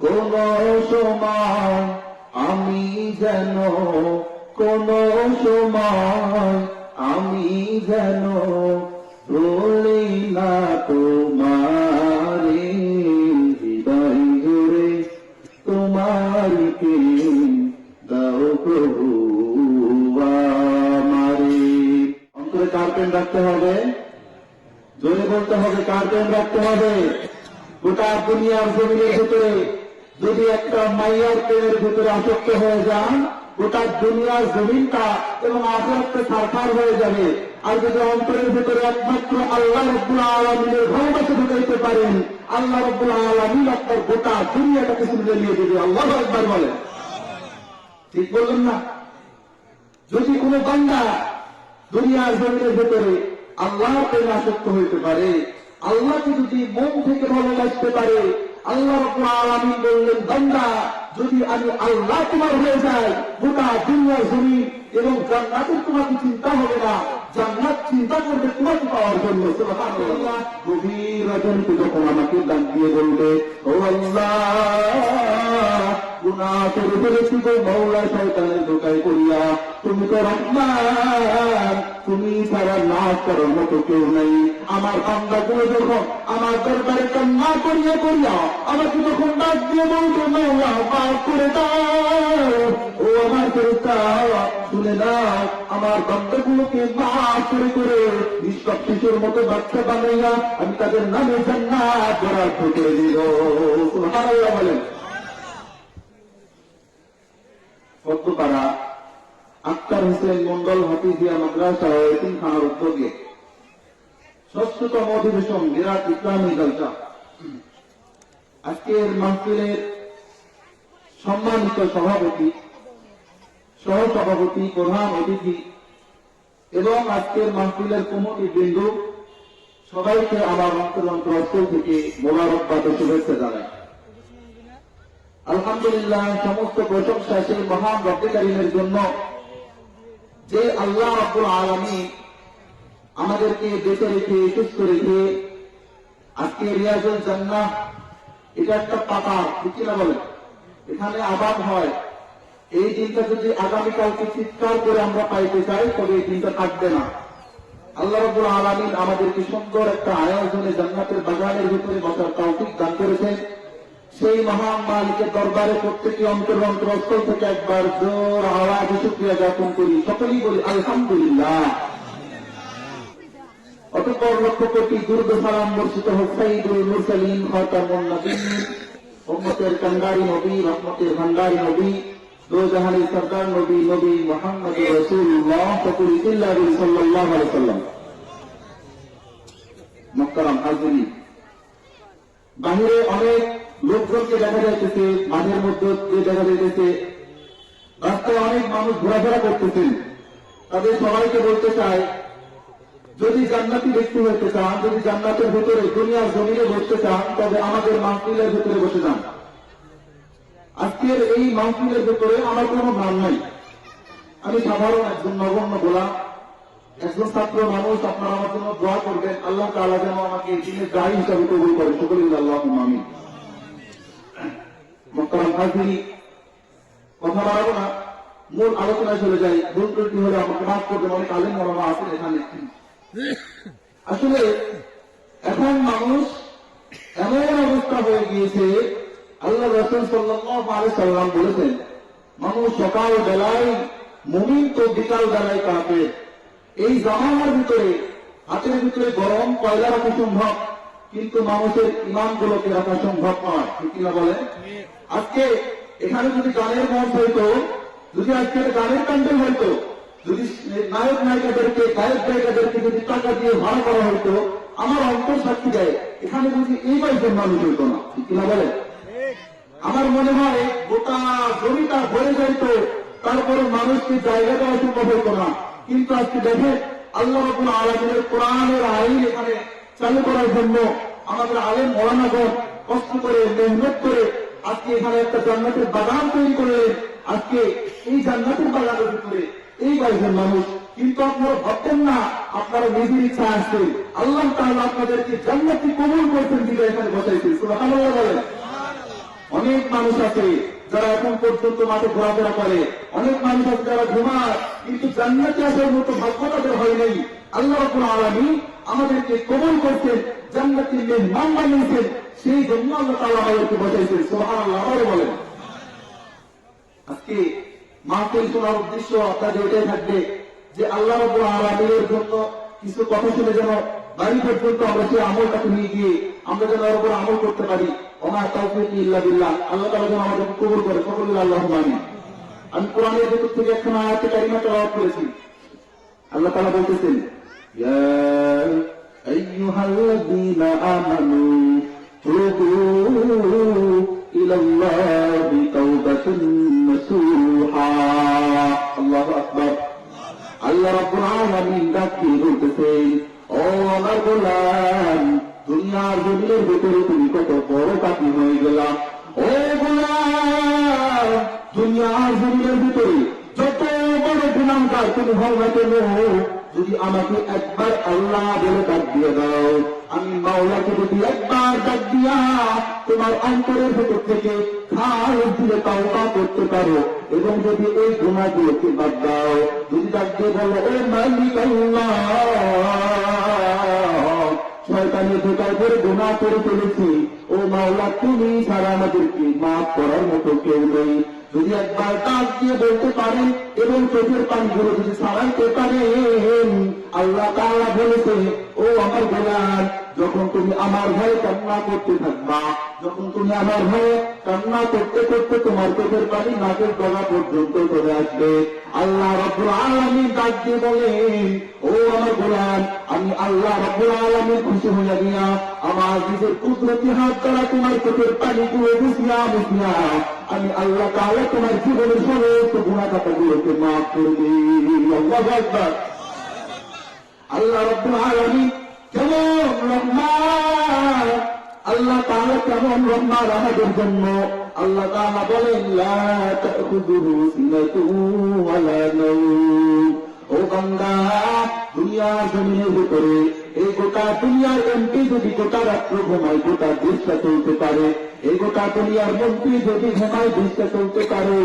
কোন সময় আমি যেন কোন সময় আমি যেন ভুলি না তোমারে জুড়ে তোমার কে দাও প্রভু আমারে। কার্পেন রাখতে হবে? জোরে বলতে হবে কার্পেন রাখতে হবে? গোটা দুনিয়ার জমিনের ভিতরে যদি একটা মাইয়ার প্রেমের ভিতরে আসক্ত হয়ে যান, গোটা দুনিয়ার জমিনটা এবং আখরাতটা সারখার হয়ে যাবে। আর যদি অন্তরের ভিতরে একমাত্র আল্লাহ রব্বুল আলমিনের ভালোবাসা ঢুকাইতে পারেন, আল্লাহ রব্বুল আলমিন আপনার গোটা দুনিয়াটাকে শুনে নিয়ে দেবে। আল্লাহ একবার বলেন। ঠিক বললেন না? যদি কোনো বান্দা দুনিয়ার জমিনের ভেতরে আল্লাহর প্রেমে আসক্ত হইতে পারে, আল্লাহকে যদি মন থেকে ভালোবাসতে পারে আল্লাহ আলামিন বললেন, বান্দা, যদি আমি আল্লাহ তোমার হয়ে যাই, গোটা দুনিয়ার জমিন এবং জান্নাতের তোমাকে চিন্তা হবে না, জান্নাত চিন্তা করবে তোমাকে পাওয়ার জন্য। গভীর রজনীতে যখন আমাকে ডাক দিয়ে বলবে, ও আল্লাহ গুনা করে ফেলেছি গো মৌলা শয়তানের ধোকায় করিয়া তুমি তো রহমান, তুমি ছাড়া না করার মতো কেউ নেই। আমার বান্দা গুলো যখন দরবারে কান্না করিয়া করিয়া আমাকে যখন ডাক দিয়ে বলতো মৌলা মাফ করে দাও। ও আমার ফেরস্তা শুনে দাও আমার বান্দাগুলোকে মাফ করে করে নিষ্পাপ শিশুর মতো বাচ্চা বানাইয়া আমি তাদের নামে জান্নাত বরাদ্দ করে দিল সুবহানাল্লাহ বলেন। পদ্মপাড়া আক্তার হোসেন মন্ডল হাফিজিয়া মাদ্রাসা এতিমখানার উদ্যোগে ষষ্ঠতম অধিবেশন বিরাট ইসলামী জলসা আজকের মাহফিলের সম্মানিত সভাপতি, সহসভাপতি, প্রধান অতিথি এবং আজকের মাহফিলের কমিটি বিন্দু সবাইকে আমার অন্তর থেকে মোবারকবাদ শুভেচ্ছা জানাই। আলহামদুলিল্লাহ, সমস্ত প্রশংসা সেই মহান রব্বিকারিমের জন্য যে আল্লাহ আব্দুল আলমী আমাদেরকে বেঁচে রেখে, সুস্থ রেখে, আজকে রিয়াজুল জান্নাহ, এটা একটা পাতা, ঠিক না বলে এখানে আবাদ হয়। এই দিনটা যদি আগামীকালকে চিৎকার করে আমরা পাইতে চাই, তবে এই দিনটা থাকবে না। আল্লাহ রবুল আলমিন আমাদেরকে সুন্দর একটা আয়োজনে জান্নাতের বাগানের ভিতরে বসার তৌফিক দান করেছেন। সেই মহান মালিকের দরবারে প্রত্যেকে অন্তর অন্তরস্থল থেকে একবার জোর আওয়াজে শুক্রিয়া জ্ঞাপন করি। সকলেই বলি, আলহামদুলিল্লাহ। অতঃপর লক্ষ কোটি দুর্গ বর্ষিত হোসাইদুল মুরসালিন খতামুন নবীন উম্মতের কান্ডারি নবী, রহমতের ভান্ডারি নবী দো সরদার নবী নবী মোহাম্মদ রসুল্লাহ ফকুল ইল্লাহ সাল্লাল্লাহু আলাইহি সাল্লাম মুহতারাম হাজিরিন বাহিরে অনেক লোকজনকে দেখা যাইতেছে, মাঝের মধ্যে দেখা যাইতেছে, রাস্তায় অনেক মানুষ ঘোরাফেরা করতেছেন। তাদের সবাইকে বলতে চাই যদি জান্নাতি ব্যক্তি হইতে চান, যদি জান্নাতের ভিতরে দুনিয়ার জমিনে বসতে চান, তবে আমাদের মাহফিলের ভিতরে বসে যান। আজকের এই মাহফিলের ভিতরে আমার কোনো নাম নাই। আমি সাধারণ একজন নগণ্য গোলা একজন ছাত্র মানুষ, আপনারা আমার জন্য দোয়া করবেন, আল্লাহ তাআলা যেন আমাকে দিনের দায়ী হিসাবে কবুল করে সকলে আল্লাহ আমি কথা বাড়াবো না। মূল আলোচনায় চলে যাই। ভুল ত্রুটি হলে আমাকে মাফ করবেন, অনেক আলেম মরমা আছেন এখানে। আসলে এখন মানুষ এমন অবস্থা হয়ে গিয়েছে, আল্লাহ রসুল সাল্লাম বলেছেন, মানুষ সকাল বেলায় মুমিন তো বিকাল বেলায় কাঁপে এই জামানার ভিতরে হাতের ভিতরে গরম কয়লা রাখা সম্ভব? কিন্তু মানুষের ইমান গুলোকে রাখা সম্ভব নয়, ঠিক কিনা বলে আজকে এখানে যদি গানের মঞ্চ হইতো, যদি আজকের গানের প্যান্ডেল হইতো যদি নায়ক নায়িকাদেরকে, গায়ক গায়িকাদেরকে যদি টাকা দিয়ে ভাড়া করা হইতো, আমার অন্তর সাক্ষী দেয়। এখানে যদি এই বাইশের মানুষ হইতো না। ঠিক কিনা বলে আমার মনে হয়, গোটা জমিটা ভরে যাইত তারপরে মানুষকে জায়গা দেওয়া সম্ভব হইতো না। কিন্তু আজকে দেখে আল্লাহ রবুল আলমের কোরআনের আইন এখানে চালু করার জন্য আমাদের আলেম মরানাগর কষ্ট করে, মেহনত করে আজকে এখানে একটা জান্নাতের বাগান তৈরি করে আজকে এই জান্নাতের বাগানের ভিতরে এই বাইশের মানুষ, কিন্তু আপনারা ভাবতেন না, আপনারা নিজের ইচ্ছা আসছেন আল্লাহ তাহলে আপনাদেরকে জান্নাতি কবুল করছেন দিকে এখানে সুবহানাল্লাহ বলেন। অনেক মানুষ আছে যারা এখন পর্যন্ত মাঠে ঘোরাফেরা করে। অনেক মানুষ আছে যারা ঘুমায়, কিন্তু জান্নাতে আসার মতো ভাগ্য তাদের হয় নাই। আল্লাহ রাব্বুল আলামিন আমাদেরকে কবল করছেন, জান্নাতের মেহমান বানিয়েছেন, সেই জন্য আল্লাহ তাআলা আমাদেরকে বসাইছেন। সুবহানাল্লাহ আবারও বলেন। আজকে মাহফিল শোনার উদ্দেশ্য আপনাদের ওইটাই থাকবে যে আল্লাহ রব্বুল জন্য কিছু কথা শুনে যেন বাড়ি পর্যন্ত আমরা সেই আমলটাকে নিয়ে গিয়ে আমরা যেন ওপর আমল করতে পারি। আমার তাউফিক ইল্লা বিল্লাহ। আল্লাহ তাআলা যেন আমাদের কবুল করে। কবুল আল্লাহ আমিন। আমি কোরআনের ভেতর থেকে এখন আয়াতে কারিমা তেলাওয়াত করেছি। আল্লাহ তাআলা বলতেছেন, ইয়া আইয়ুহাল্লাযীনা আমানু তুবু ইলাল্লাহি তাওবাতান রসুহা আল্লাহ আকবর। ও আমার গোলাম, দুনিয়ার জমিনের ভেতরে তুমি কত বড় হয়ে গেলাম ও গোলাম, দুনিয়ার জমিনের ভিতরে গুণাঙ্গার তুমি হও না কেন যদি আমাকে একবার আল্লাহ বলে ডাক দিয়ে দাও, আমি মাওলাকে যদি একবার ডাক দিয়া তোমার অন্তরের ভেতর থেকে খাল দিয়ে তাওবা করতে পারো, এবং যদি এই গুণাগুলোকে বাদ দাও, যদি ডাক দিয়ে বলো, ও মালিক আল্লাহ শয়তানের ঢোকার করে গুণা করে ফেলেছি, ও মাওলা, তুমি ছাড়া আমাদেরকে মাফ করার মতো কেউ নেই। যদি একবার কাজ দিয়ে বলতে পারেন, এবং চোখের পানিগুলো যদি সারাইতে পারেন, আল্লাহ তাআলা বলেছে, ও আমার গোলাম যখন তুমি আমার ভয়ে কান্না করতে থাকবা, যখন তুমি আমার ভয়ে কান্না করতে করতে তোমার চোখের পানি নাকের গলা পর্যন্ত চলে আসবে। আল্লাহ রব্বুল আলামিন ডাক দিয়ে বলেন, ও আমার গোলাম, আমি আল্লাহ রব্বুল আলামিন খুশি হইয়া দিয়া আমার নিজের কুদরতি হাত দ্বারা তোমার চোখের পানি গুলো বুঝিয়া বুঝিয়া আমি আল্লাহ তাহলে তোমার জীবনের সমস্ত গুণাকাটা গুলোকে মাফ করে আল্লাহ রব্বুল আলামিন আল্লাহ তাআলা কেমন রহমান আমাদের জন্য? আল্লাহ তাআলা বলেন ও বান্দা দুনিয়ার জমিনের ভিতরে এই গোটা দুনিয়ার এমপি যদি গোটা রাত্র ঘুমায়, গোটা দেশটা চলতে পারে। এই গোটা দুনিয়ার মন্ত্রী যদি ঘুমায় দেশটা চলতে পারে।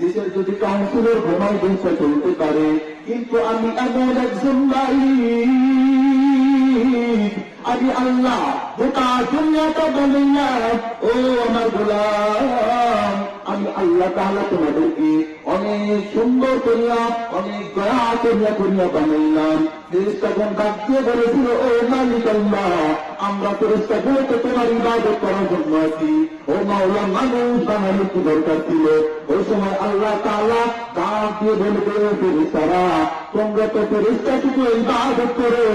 দেশের যদি কাউন্সিলর ঘুমায় দেশটা চলতে পারে। কিন্তু আমি এমন একজন মালিক আমি আল্লাহ, গোটা দুনিয়াটা বানাইলাম ও আমার গোলাম, আমি আল্লাহ তাহলে তোমাদেরকে অনেক সুন্দর করিয়া অনেক দয়া করিয়া করিয়া বানাইলাম। ফেরেস্তাগণ ডাক বলেছিল, ও মালিক আল্লাহ, আমরা ফেরেস্তাগুলোকে তোমার ইবাদত করার জন্য আছি। ও মাওলা, মানুষ বানানোর কি দরকার ছিল? ওই সময় আল্লাহ তাআলা ডাক দিয়ে বলে ফেরেস্তারা তোমরা তো ফেরেস্তা শুধু ইবাদত করো।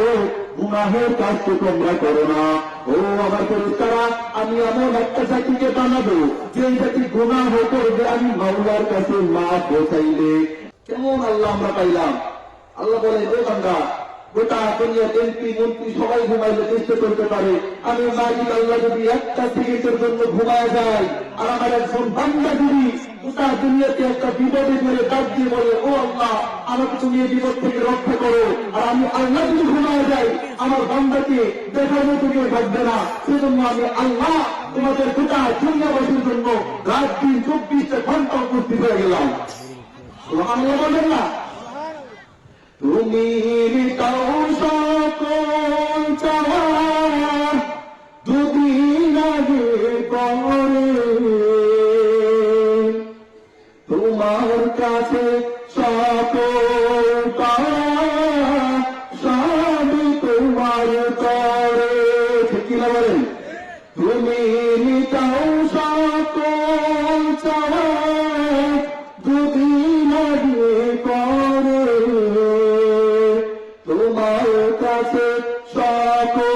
গুনাহের তো তোমরা করো না। ও আমার ফেরেস্তারা আমি এমন একটা জাতিকে বানাবো যে জাতি গুনাহ করবে, আমি মাওলার কাছে মা পৌঁছাইলে কেমন আল্লাহ আমরা পাইলাম? আল্লাহ বলে ও বান্দা, গোটা দুনিয়া এমপি, মন্ত্রী সবাই ঘুমাইলে চেষ্টা করতে পারে। আমি মালিক আল্লাহ যদি একটা সেকেন্ডের জন্য ঘুমায় যায়, আর আমার একজন বান্দা যদি গোটা দুনিয়াতে একটা বিপদে পড়ে, ডাক দিয়ে বলে, ও আল্লাহ, আমাকে তুমি এই বিপদ থেকে রক্ষা করো, আর আমি আল্লাহ যদি ঘুমায় যাই আমার বান্দাকে দেখার মতো কেউ থাকবে না। সেজন্য আমি আল্লাহ তোমাদের গোটা দুনিয়াবাসীর জন্য রাত দিন চব্বিশটা ঘণ্টা উপস্থিত হয়ে গেলাম। আল্লাহ বলবেন না? তুমি সকল তোমার কাছে সকল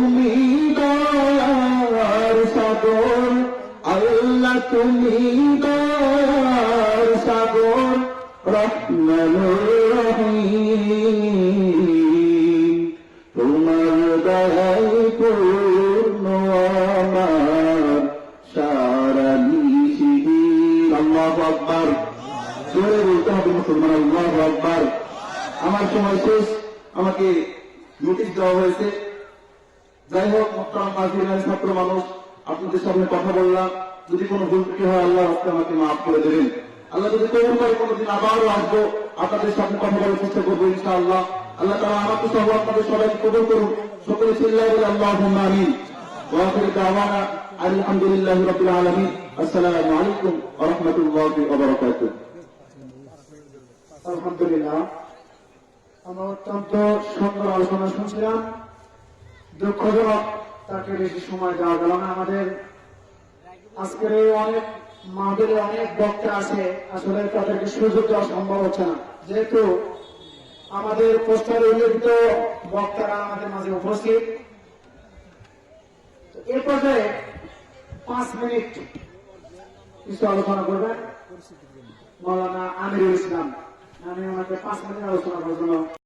তুমি দয়ার সাগর, আল্লাহ তুমি দয়ার সাগর, রহমান তোমার দয়াল পূর্ণ আমার, সারা নিশিহি আল্লাহ আকবার। জোরে বলতে হবে মুসলমান, আল্লাহ আকবার। আমার সময় শেষ, আমাকে নোটিশ দেওয়া হয়েছে। যাই হোক মোত্তারাম মাঝিরানি ছাত্র মানুষ, আপনাদের সামনে কথা বললাম। যদি কোনো ভুল ত্রুটি হয়, আল্লাহ আমাকে মাফ করে দেবেন। আল্লাহ যদি কবুল করে কোনোদিন আবারও আসব, আপনাদের সামনে কথা বলার চেষ্টা করব, ইনশাআল্লাহ। আল্লাহ তারা আমাকে সহ আপনাদের সবাইকে কবুল করুন সকলে চিল্লাই বলে আল্লাহ আমিন। ওয়াখির দাওয়ানা আলহামদুলিল্লাহ রাব্বিল আলামিন। আসসালামু আলাইকুম ওয়া রাহমাতুল্লাহি ওয়া বারাকাতুহু। আলহামদুলিল্লাহ। আমরা অত্যন্ত সুন্দর আলোচনা শুনছিলাম। দুঃখজনক, তাকে বেশি সময় দেওয়া গেল না আমাদের। আজকের এই অনেক মাহবিলে অনেক বক্তা আছে, আসলে তাদেরকে সুযোগ দেওয়া সম্ভব হচ্ছে না। যেহেতু আমাদের পোস্টারে উল্লেখিত বক্তারা আমাদের মাঝে উপস্থিত। এ পর্যায়ে পাঁচ মিনিট কিছু আলোচনা করবেন। মৌলানা আমিরুল ইসলাম, আমি ওনাকে পাঁচ মিনিট আলোচনা করার জন্য